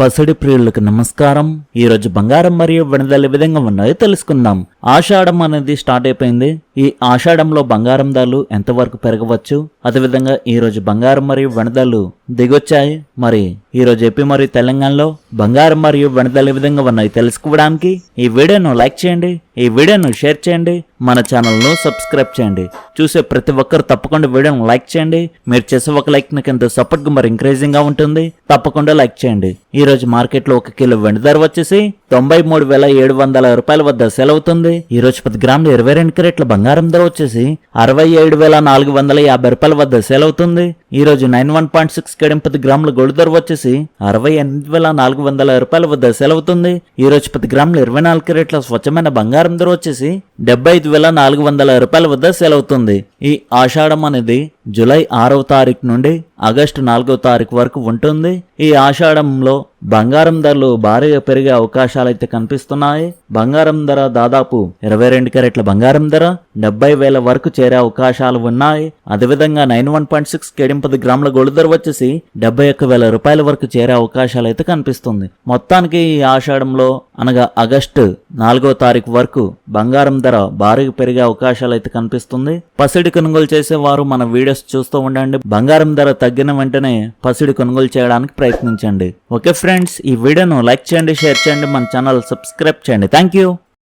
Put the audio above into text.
పసిడి ప్రియులకు నమస్కారం. ఈ రోజు బంగారం మరియు వెనుదల విధంగా ఉన్నాయో తెలుసుకుందాం. ఆషాఢం అనేది స్టార్ట్ అయిపోయింది. ఈ ఆషాఢంలో బంగారం ధరలు ఎంతవరకు పెరగవచ్చు? అదేవిధంగా ఈ రోజు బంగారం మరియు వెనదలు దిగొచ్చాయి. మరి ఈరోజు చెప్పి ఏపీ మరియు తెలంగాణలో బంగారం మరియు వెనుదల విధంగా ఉన్నాయి. తెలుసుకోవడానికి ఈ వీడియోను లైక్ చేయండి. ఈ వీడియోను షేర్ చేయండి. మన ఛానల్ను సబ్స్క్రైబ్ చేయండి. చూసే ప్రతి ఒక్కరు తప్పకుండా వీడియోను లైక్ చేయండి. మీరు చేసే ఒక లైక్ నాకు ఎంతో సపోర్ట్గా మరి ఇంక్రీజింగ్గా ఉంటుంది. తప్పకుండా లైక్ చేయండి. ఈ రోజు మార్కెట్లో ఒక కిలో వెండి ధర వచ్చేసి తొంభై మూడు వేల ఏడు వందల రూపాయల వద్ద సెల్ అవుతుంది ఈ రోజు పది గ్రాములు ఇరవై రెండు క్యారెట్ల బంగారం ధర వచ్చేసి అరవై ఏడు వేల నాలుగు వందల యాభై రూపాయల వద్ద సెల్ అవుతుంది ఈ రోజు నైన్ వన్ పాయింట్ సిక్స్ కేడం పది గ్రాముల గోల్డ్ ధర వచ్చేసి అరవై ఎనిమిది వేల నాలుగు వందల రూపాయల వద్ద సెల్ అవుతుంది ఈ రోజు పది గ్రాములు ఇరవై నాలుగు క్యారెట్ల స్వచ్ఛమైన బంగారం ధర వచ్చేసి డెబ్బై ఐదు వేల నాలుగు వందల రూపాయల వద్ద సెలవుతుంది. ఈ ఆషాఢం అనేది జులై ఆరవ తారీఖు నుండి ఆగస్టు నాలుగో తారీఖు వరకు ఉంటుంది. ఈ ఆషాఢంలో బంగారం ధరలు భారీగా పెరిగే అవకాశాలు అయితే కనిపిస్తున్నాయి. బంగారం ధర దాదాపు ఇరవై రెండు క్యారెట్ల బంగారం ధర డెబ్బై వేల వరకు చేరే అవకాశాలు ఉన్నాయి. అదేవిధంగా నైన్ వన్ పాయింట్ సిక్స్ పది గ్రాముల గోల్డ్ ధర వచ్చేసి డెబ్బై ఒక్క వేల రూపాయల వరకు చేరే అవకాశాలు అయితే కనిపిస్తుంది. మొత్తానికి ఈ ఆషాఢంలో అనగా ఆగస్టు నాలుగో తారీఖు వరకు బంగారం ధర భారీగా పెరిగే అవకాశాలు అయితే కనిపిస్తుంది. పసిడి కొనుగోలు చేసేవారు మన వీడియోస్ చూస్తూ ఉండండి. బంగారం ధర తగ్గిన వెంటనే పసిడి కొనుగోలు చేయడానికి ప్రయత్నించండి. ఓకే ఫ్రెండ్స్ ఈ వీడియోను లైక్ చేయండి షేర్ చేయండి మన ఛానల్ సబ్స్క్రైబ్ చేయండి. Thank you.